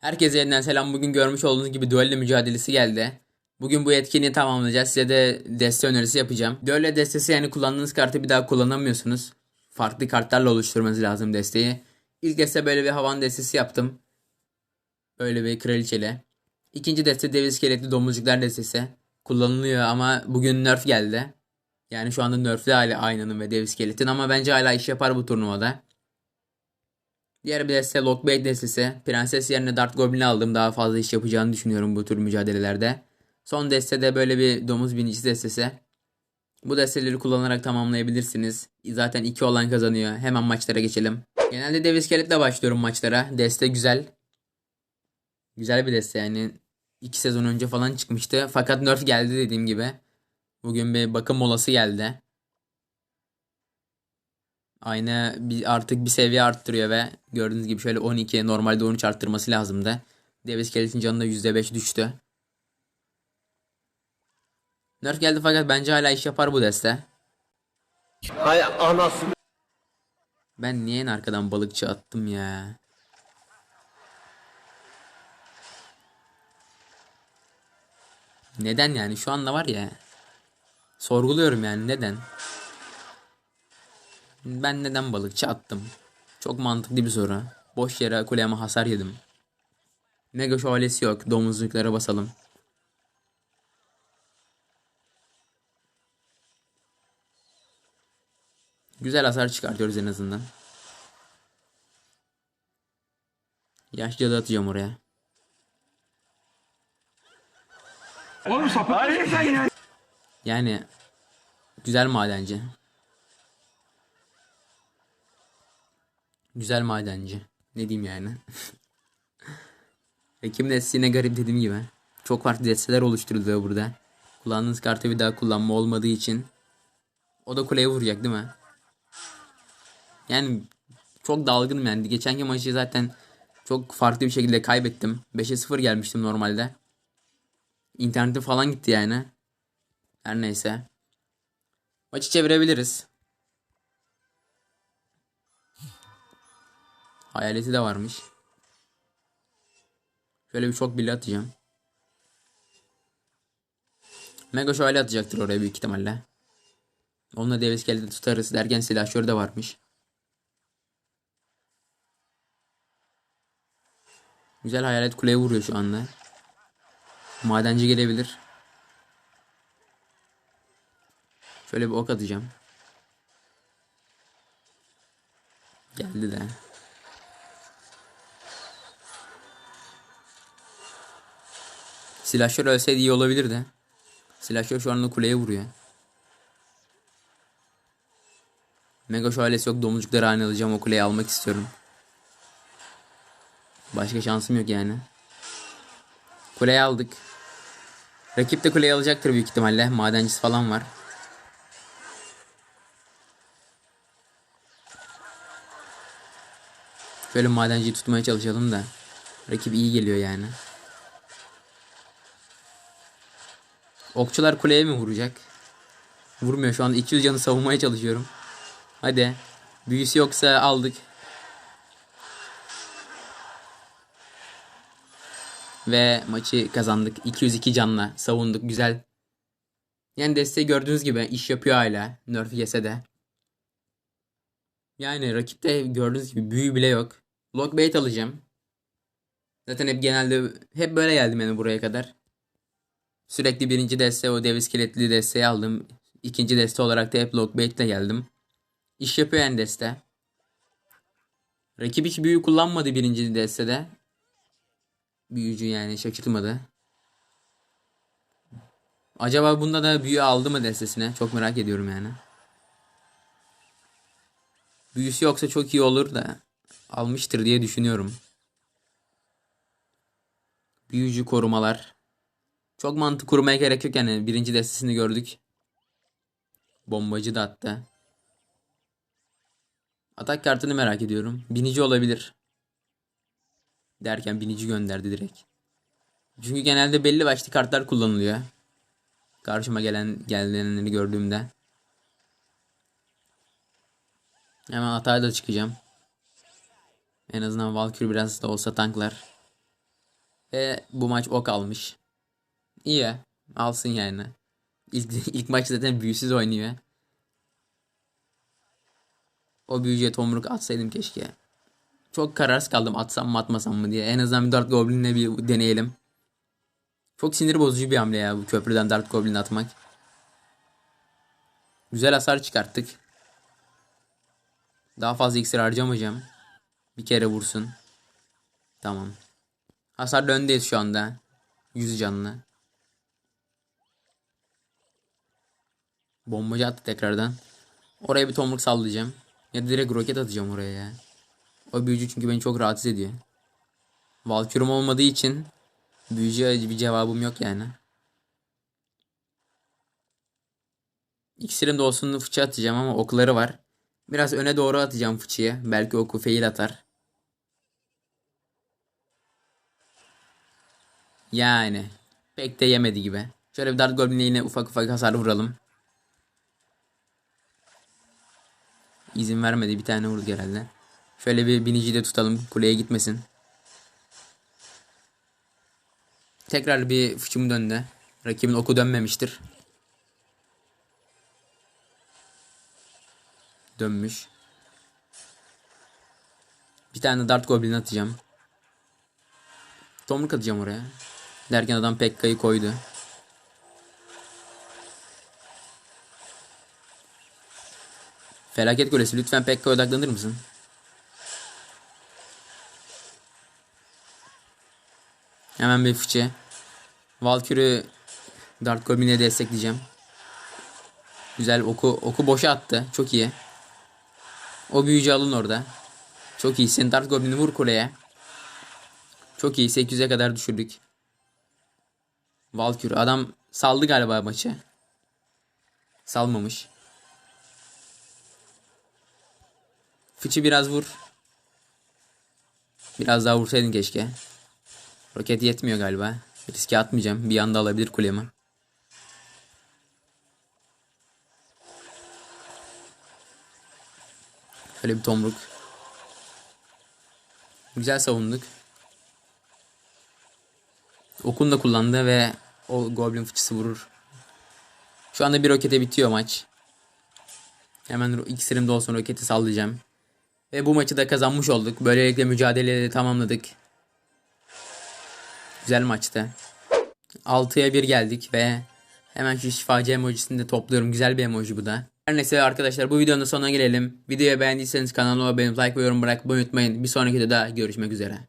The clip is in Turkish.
Herkese yeniden selam. Bugün görmüş olduğunuz gibi düello mücadelesi geldi. Bugün bu etkinliği tamamlayacağız. Size de deste önerisi yapacağım. Düello destesi yani kullandığınız kartı bir daha kullanamıyorsunuz. Farklı kartlarla oluşturmanız lazım desteği. İlk deste böyle bir havan destesi yaptım. Böyle bir kraliçeli. İkinci deste dev iskeletli domuzcuklar destesi. Kullanılıyor ama bugün nerf geldi. Yani şu anda nerfli hali aynanın ve dev iskeletin ama bence hala iş yapar bu turnuvada. Diğer bir deste Lockbait destesi. Prenses yerine Dart Goblin'i aldım. Daha fazla iş yapacağını düşünüyorum bu tür mücadelelerde. Son deste de böyle bir domuz binicisi destesi. Bu desteleri kullanarak tamamlayabilirsiniz. Zaten iki olan kazanıyor. Hemen maçlara geçelim. Genelde dev iskeletle başlıyorum maçlara. Deste güzel. Güzel bir deste yani. iki sezon önce falan çıkmıştı. Fakat nerf geldi dediğim gibi. Bugün bir bakım molası geldi. Aynı bir artık bir seviye arttırıyor ve gördüğünüz gibi şöyle 12 normalde 13 arttırması lazımdı. Dev iskeletin canı da %5 düştü. Nerf geldi fakat bence hala iş yapar bu deste. Hay anasını. Ben niye en arkadan balıkçı attım ya? Neden yani şu anda var ya. Sorguluyorum yani neden? Ben neden balıkçı attım? Çok mantıklı bir soru. Boş yere kuleme hasar yedim. Mega şövalyesi yok. Domuzluklara basalım. Güzel hasar çıkartıyoruz en azından. Yaşlı da atacağım oraya. Oğlum sapık sen ya? Yani güzel madenci. Güzel madenci. Ne diyeyim yani. Ekim destesi yine garip dediğim gibi. Çok farklı desteler oluşturuluyor burada. Kullandığınız kartı bir daha kullanma olmadığı için. O da kuleye vuracak değil mi? Yani çok dalgınım yani. Geçenki maçı zaten çok farklı bir şekilde kaybettim. 5'e 0 gelmiştim normalde. İnternetim falan gitti yani. Her neyse. Maçı çevirebiliriz. Hayaleti de varmış. Şöyle bir çok bile atacağım. Mega şöyle atacaktır oraya büyük ihtimalle. Onunla dev iskeleti tutarız derken silahşör de varmış. Güzel hayalet kuleye vuruyor şu anda. Madenci gelebilir. Şöyle bir ok atacağım. Geldi de. Silahşör ölseydi iyi olabilirdi. Silahşör şu anda kuleye vuruyor. Mega şövalesi yok domuzcukları haline alacağım o kuleyi almak istiyorum. Başka şansım yok yani. Kuleyi aldık. Rakip de kuleyi alacaktır büyük ihtimalle. Madencisi falan var. Şöyle madenciyi tutmaya çalışalım da. Rakip iyi geliyor yani. Okçular kuleye mi vuracak? Vurmuyor şu anda 200 canı savunmaya çalışıyorum. Hadi. Büyüsü yoksa aldık. Ve maçı kazandık. 202 canla savunduk. Güzel. Yani desteği gördüğünüz gibi iş yapıyor hala. Nerf yese de. Yani rakipte gördüğünüz gibi büyü bile yok. Lockbait alacağım. Zaten hep genelde hep böyle geldim yani buraya kadar. Sürekli birinci deste o dev iskeletli desteği aldım. İkinci deste olarak da hep Lockbait ile geldim. İş yapıyor yani deste. Rakip hiç büyü kullanmadı birinci destede. Büyücü yani şaşırtmadı. Acaba bunda da büyü aldı mı destesine? Çok merak ediyorum yani. Büyüsü yoksa çok iyi olur da almıştır diye düşünüyorum. Büyücü korumalar. Çok mantık kurmaya gerek yok yani. Birinci destesini gördük. Bombacı da attı. Atak kartını merak ediyorum. Binici olabilir. Derken binici gönderdi direkt. Çünkü genelde belli başlı kartlar kullanılıyor. Karşıma gelen gelenleri gördüğümde. Hemen atağa da çıkacağım. En azından Valkyrie biraz da olsa tanklar. Ve bu maç o kalmış. İyi. Alsın yani. İlk, ilk maç zaten büyüsüz oynuyor. O büyücüye tomruk atsaydım keşke. Çok kararsız kaldım atsam mı atmasam mı diye. En azından bir Dart Goblin'le bir deneyelim. Çok sinir bozucu bir hamle ya bu köprüden Dart Goblin atmak. Güzel hasar çıkarttık. Daha fazla iksir harcamayacağım. Bir kere vursun. Tamam. Hasar öndeyiz şu anda. 100 canlı. Bombacı attı tekrardan. Oraya bir tomruk sallayacağım. Ya direkt roket atacağım oraya ya. O büyücü çünkü beni çok rahatsız ediyor. Valkürüm olmadığı için büyücüye bir cevabım yok yani. İksirim de olsun fıçı atacağım ama okları var. Biraz öne doğru atacağım fıçıyı. Belki oku fail atar. Yani pek de yemedi gibi. Şöyle bir Dart Goblin'e yine ufak ufak hasar vuralım. İzin vermedi bir tane vurdu herhalde. Şöyle bir biniciyi de tutalım kuleye gitmesin. Tekrar bir fıçım döndü. Rakibin oku dönmemiştir. Dönmüş. Bir tane Dart Goblin atacağım. Tomruk atacağım oraya. Derken adam Pekka'yı koydu. Felaket Kulesi lütfen Pekka'ya odaklanır mısın? Hemen bir fıçı. Valkyrie'yi Dart Goblin'e destekleyeceğim. Güzel oku oku boşa attı. Çok iyi. O büyücü alın orada. Çok iyisin. Dart Goblin'i vur kuleye. Çok iyi. 800'e kadar düşürdük. Valkyrie. Adam saldı galiba maçı. Salmamış. Fıçı biraz vur. Biraz daha vursaydın keşke. Roket yetmiyor galiba. Riske atmayacağım. Bir anda alabilir kulemi. Şöyle bir tomruk. Güzel savunduk. Okun da kullandı ve o Goblin fıçısı vurur. Şu anda bir rokete bitiyor maç. Hemen iksirimde olsun roketi sallayacağım. Ve bu maçı da kazanmış olduk. Böylelikle mücadeleyi de tamamladık. Güzel maçtı. 6'ya 1 geldik ve hemen şu şifacı emojisini de topluyorum. Güzel bir emoji bu da. Her neyse arkadaşlar bu videonun sonuna gelelim. Videoyu beğendiyseniz kanalıma olup like ve yorum bırakmayı unutmayın. Bir sonraki videoda görüşmek üzere.